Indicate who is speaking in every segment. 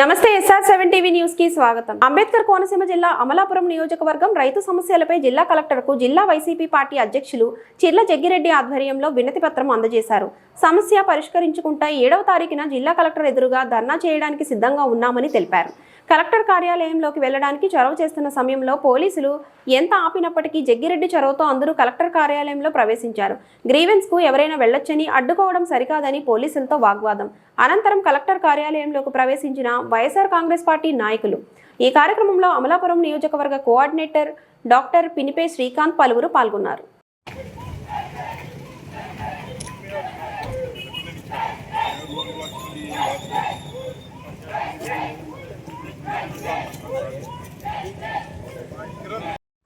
Speaker 1: నమస్తే SR seven TV న్యూస్కి స్వాగతం. అంబేద్కర్ కోనసీమ జిల్లా అమలాపురం నియోజకవర్గం రైతు సమస్యలపై జిల్లా కలెక్టర్కు జిల్లా వైసీపీ పార్టీ అధ్యక్షులు చిర్ల జగ్గిరెడ్డి ఆధ్వర్యంలో వినతి పత్రం అందజేశారు. సమస్య పరిష్కరించుకుంటా ఏడవ తారీఖున జిల్లా కలెక్టర్ ఎదురుగా ధర్నా చేయడానికి సిద్ధంగా ఉన్నామని తెలిపారు. కలెక్టర్ కార్యాలయంలోకి వెళ్ళడానికి చొరవ చేస్తున్న సమయంలో పోలీసులు ఎంత ఆపినప్పటికీ జగ్గిరెడ్డి చొరవతో అందరూ కలెక్టర్ కార్యాలయంలో ప్రవేశించారు. గ్రీవెన్స్కు ఎవరైనా వెళ్ళొచ్చని అడ్డుకోవడం సరికాదని పోలీసులతో వాగ్వాదం. అనంతరం కలెక్టర్ కార్యాలయంలోకి ప్రవేశించిన వైఎస్ఆర్ కాంగ్రెస్ పార్టీ నాయకులు. ఈ కార్యక్రమంలో అమలాపురం నియోజకవర్గ కోఆర్డినేటర్ డాక్టర్ పినిపే శ్రీకాంత్ పలువురు పాల్గొన్నారు.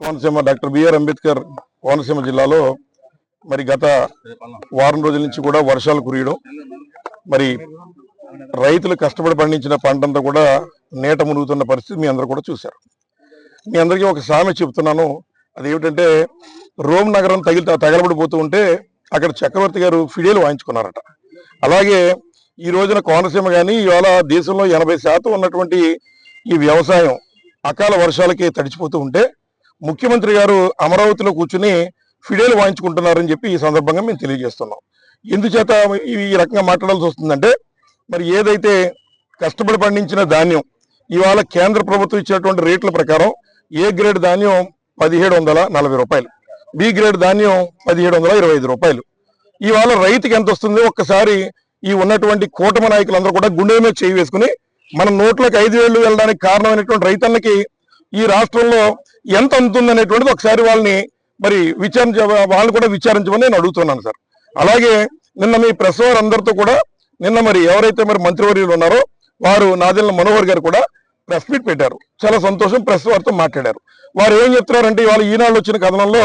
Speaker 2: కోనసీమ డాక్టర్ బిఆర్ అంబేద్కర్ కోనసీమ జిల్లాలో మరి గత వారం రోజుల నుంచి కూడా వర్షాలు కురియడం. మరి రైతులు కష్టపడి పండించిన పంటంతా కూడా నీట మునుగుతున్న పరిస్థితి మీ అందరూ కూడా చూశారు. మీ అందరికీ ఒక సామె చెప్తున్నాను. అదేమిటంటే రోమ్ నగరం తగిలి తగలబడిపోతూ ఉంటే అక్కడ చక్రవర్తి గారు ఫిడేలు వాయించుకున్నారట. అలాగే ఈ రోజున కోనసీమ కానీ ఇవాళ దేశంలో ఎనభై శాతం ఉన్నటువంటి ఈ వ్యవసాయం అకాల వర్షాలకి తడిచిపోతూ ఉంటే ముఖ్యమంత్రి గారు అమరావతిలో కూర్చుని ఫిడేలు వాయించుకుంటున్నారని చెప్పి ఈ సందర్భంగా మేము తెలియజేస్తున్నాం. ఎందుచేత ఈ ఈ రకంగా మాట్లాడాల్సి వస్తుందంటే మరి ఏదైతే కష్టపడి పండించిన ధాన్యం ఇవాళ కేంద్ర ప్రభుత్వం ఇచ్చినటువంటి రేట్ల ప్రకారం ఏ గ్రేడ్ ధాన్యం పదిహేడు వందల నలభై రూపాయలు బి గ్రేడ్ ధాన్యం పదిహేడు వందల ఇరవై ఐదు రూపాయలు. ఇవాళ రైతుకి ఎంత వస్తుందో? ఒక్కసారి ఈ ఉన్నటువంటి కూటమి నాయకులందరూ కూడా గుండె మీద చేయి వేసుకుని మన నోట్లోకి ఐదు వేలు వెళ్ళడానికి కారణమైనటువంటి రైతన్నకి ఈ రాష్ట్రంలో ఎంత అందుతుందనేటువంటిది ఒకసారి వాళ్ళని మరి విచారించ వాళ్ళని కూడా విచారించమని నేను అడుగుతున్నాను సార్. అలాగే నిన్న మీ ప్రెస్ వారు అందరితో కూడా నిన్న మరి ఎవరైతే మరి మంత్రివర్యులు ఉన్నారో వారు నాదెల్ల మనోహర్ గారు కూడా ప్రెస్ మీట్ పెట్టారు. చాలా సంతోషం ప్రెస్ వారితో మాట్లాడారు. వారు ఏం చెప్తున్నారంటే ఇవాళ ఈనాడు వచ్చిన కథనంలో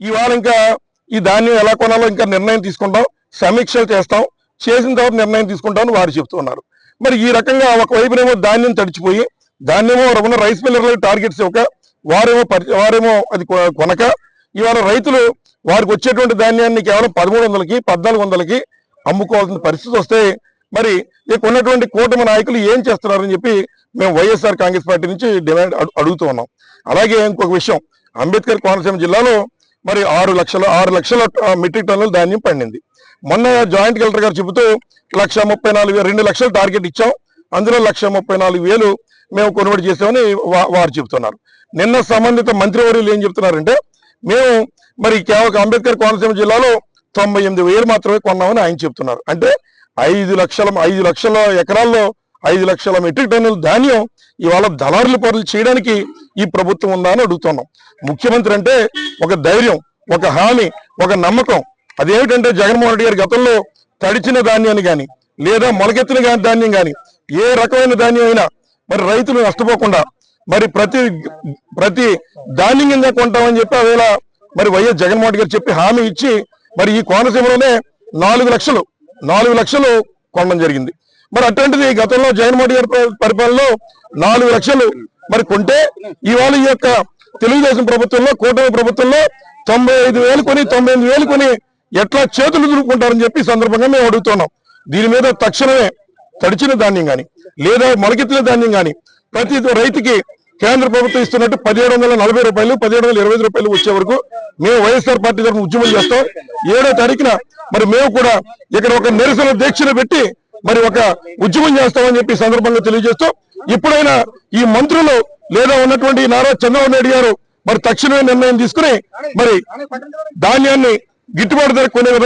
Speaker 2: ఇవాళ ఇంకా ఈ ధాన్యం ఎలా కొనాలో ఇంకా నిర్ణయం తీసుకుంటాం సమీక్షలు చేస్తాం చేసిన తర్వాత నిర్ణయం తీసుకుంటామని వారు చెప్తున్నారు మరి ఈ రకంగా ఒకవైపునేమో ధాన్యం తడిచిపోయి ధాన్యమో ఉన్న రైస్ మిల్లర్లకు టార్గెట్స్ ఇవ్వక వారేమో పరి- వారేమో అది కొ- కొనక ఇవాళ రైతులు వారికి వచ్చేటువంటి ధాన్యాన్ని కేవలం పదమూడు వందలకి పద్నాలుగు వందలకి అమ్ముకోవాల్సిన పరిస్థితి వస్తే మరి ఇక ఉన్నటువంటి కూటమి నాయకులు ఏం చేస్తున్నారని చెప్పి మేము వైఎస్ఆర్ కాంగ్రెస్ పార్టీ నుంచి డిమాండ్ అడుగుతూ ఉన్నాం. అలాగే ఇంకొక విషయం అంబేద్కర్ కోనసీమ జిల్లాలో మరి ఆరు లక్షల ఆరు లక్షల మెట్రిక్ టన్నుల ధాన్యం పండింది. మొన్న జాయింట్ కలెక్టర్ గారు చెబుతూ లక్ష ముప్పై నాలుగు రెండు లక్షల టార్గెట్ ఇచ్చాం. అందులో లక్ష ముప్పై నాలుగు వేలు మేము కొనుగోలు చేసామని వారు చెబుతున్నారు. నిన్న సంబంధిత మంత్రివర్యులు ఏం చెప్తున్నారంటే మేము మరి కేవలం అంబేద్కర్ కోనసీమ జిల్లాలో తొంభై ఎనిమిది వేలు మాత్రమే కొన్నామని ఆయన చెప్తున్నారు. అంటే ఐదు లక్షల ఐదు లక్షల ఎకరాల్లో ఐదు లక్షల మెట్రిక్ టన్నుల ధాన్యం ఇవాళ దళారుల పనులు చేయడానికి ఈ ప్రభుత్వం ఉందా అని అడుగుతున్నాం. ముఖ్యమంత్రి అంటే ఒక ధైర్యం ఒక హామీ ఒక నమ్మకం. అదేమిటంటే జగన్మోహన్ రెడ్డి గారి గతంలో తడిచిన ధాన్యాన్ని కానీ లేదా మొలకెత్తిన ధాన్యం కానీ ఏ రకమైన ధాన్యం అయినా మరి రైతులు నష్టపోకుండా మరి ప్రతి ప్రతి ధాన్యం కింద కొంటామని చెప్పి అవేళ మరి వైఎస్ జగన్మోహన్ గారు చెప్పి హామీ ఇచ్చి మరి ఈ కోనసీమలోనే నాలుగు లక్షలు నాలుగు లక్షలు కొనడం జరిగింది. మరి అటువంటిది గతంలో జగన్మోహన్ మోడీ గారి పరిపాలనలో నాలుగు లక్షలు మరి కొంటే ఇవాళ ఈ యొక్క తెలుగుదేశం ప్రభుత్వంలో కూటమి ప్రభుత్వంలో తొంభై ఐదు వేలు కొని తొంభై ఎనిమిది వేలు కొని ఎట్లా చేతులు దురుకుంటారని చెప్పి సందర్భంగా మేము అడుగుతున్నాం. దీని మీద తక్షణమే తడిచిన ధాన్యం కానీ లేదా మొలకెత్తిన ధాన్యం కానీ ప్రతి రైతుకి కేంద్ర ప్రభుత్వం ఇస్తున్నట్టు పదిహేడు వందల నలభై రూపాయలు పదిహేడు వందల ఇరవై రూపాయలు వచ్చే వరకు మేము వైఎస్ఆర్ పార్టీ తరఫున ఉద్యమం చేస్తాం. ఏడో తారీఖున మరి మేము కూడా ఇక్కడ ఒక నిరసన దీక్షను పెట్టి మరి ఒక ఉద్యమం చేస్తామని చెప్పి సందర్భంగా తెలియజేస్తూ ఇప్పుడైనా ఈ మంత్రులు లేదా ఉన్నటువంటి నారా చంద్రబాబు నాయుడు గారు మరి తక్షణమే నిర్ణయం తీసుకుని మరి ధాన్యాన్ని గిట్టుబాటు ధర కొనే విధంగా